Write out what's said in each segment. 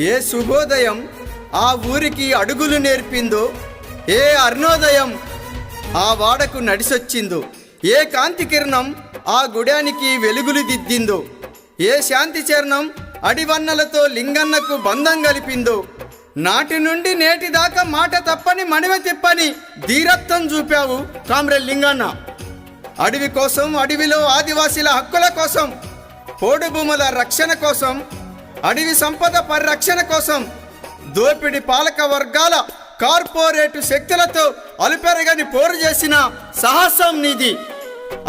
ఏ శుభోదయం ఆ ఊరికి అడుగులు నేర్పిందో ఏ అర్ణోదయం ఆ వాడకు నడిసొచ్చిందో ఏ కాంతి కిరణం ఆ గుడానికి వెలుగులు దిద్దిందో ఏ శాంతి చరణం అడివన్నలతో లింగన్నకు బంధం కలిపిందో నాటి నుండి నేటి దాకా మాట తప్పని మణివ తిప్పని ధీరత్వం చూపావు కామ్రేడ్ లింగన్న. అడవి కోసం అడవిలో ఆదివాసీల హక్కుల కోసం పోడు భూముల రక్షణ కోసం అడవి సంపద పరిరక్షణ కోసం దోపిడి పాలక వర్గాల కార్పొరేటు శక్తులతో అలుపెరగని పోరు చేసిన సాహసం నీది.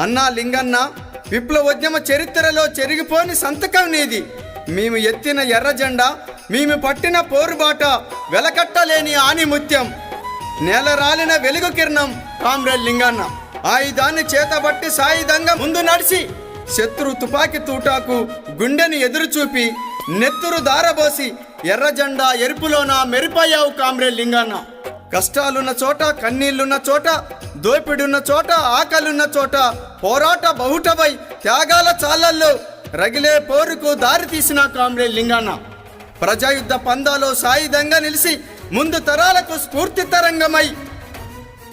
అన్నా లింగన్న విప్లవోద్యమ చరిత్రలో చెరిగిపోని సంతకం నీది. మేము ఎత్తిన ఎర్ర జెండా మేము పట్టిన పోరుబాట వెలకట్టలేని ఆనిముత్యం. నేల రాలిన వెలుగు కిరణం కామ్రేడ్ లింగన్న. ఆయుధాన్ని చేతబట్టి సాయుధంగా ముందు నడిచి శత్రు తుపాకీ తూటాకు గుండెని ఎదురుచూపి నెత్తురు దారబోసి ఎర్ర జెండా ఎరుపులోన మెరిపోయావు కామ్రే లింగన్న కష్టాలున్న చోట కన్నీళ్ళున్న చోట దోపిడున్న చోట ఆకలున్న చోట పోరాట బహుటపై త్యాగాల చాలల్లో రగిలే పోరుకు దారి తీసిన కామ్రే లింగన్న ప్రజాయుద్ధ పందాలో సాయుధంగా నిలిచి ముందు తరాలకు స్ఫూర్తి తరంగమై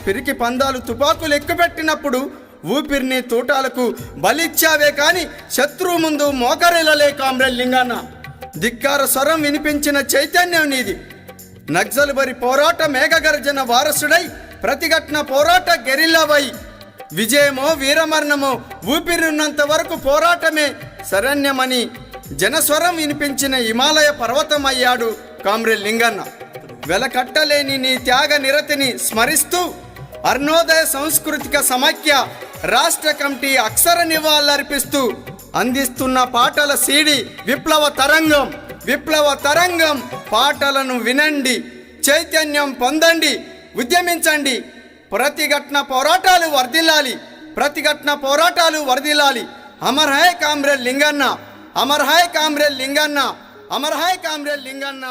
పిరికి పందాలు తుపాకులు ఎక్కుపెట్టినప్పుడు ఊపిరిని తూటాలకు బలిచ్చావే కాని శత్రువు ముందు మోకరిలలే కామ్రే లింగన్న ధిక్కార స్వరం వినిపించిన చైతన్యం నీది. నక్సల్ బరి పోరాట మేఘగర్జన వారసుడై ప్రతిఘటన పోరాట గెరిల్లవై. విజయమో వీరమరణమో ఊపిరిన్నంత వరకు పోరాటమే శరణ్యమని జనస్వరం వినిపించిన హిమాలయ పర్వతం అయ్యాడు కామ్రేడ్ లింగన్న. వెలకట్టలేని నీ త్యాగ నిరతిని స్మరిస్తూ అర్ణోదయ సాంస్కృతిక సమాఖ్య రాష్ట్ర కమిటీ అక్షర నివాళులర్పిస్తూ అందిస్తున్న పాటల సీడి విప్లవ తరంగం విప్లవ తరంగం. పాటలను వినండి చైతన్యం పొందండి ఉద్యమించండి. ప్రతిఘటన పోరాటాలు వర్ధిల్లాలి ప్రతిఘటన పోరాటాలు వర్ధిల్లాలి. అమర్ హాయ్ కామ్రేడ్ లింగన్న అమర్ హాయ్ కామ్రేడ్ లింగన్న అమర్ హాయ్ కామ్రేడ్ లింగన్న.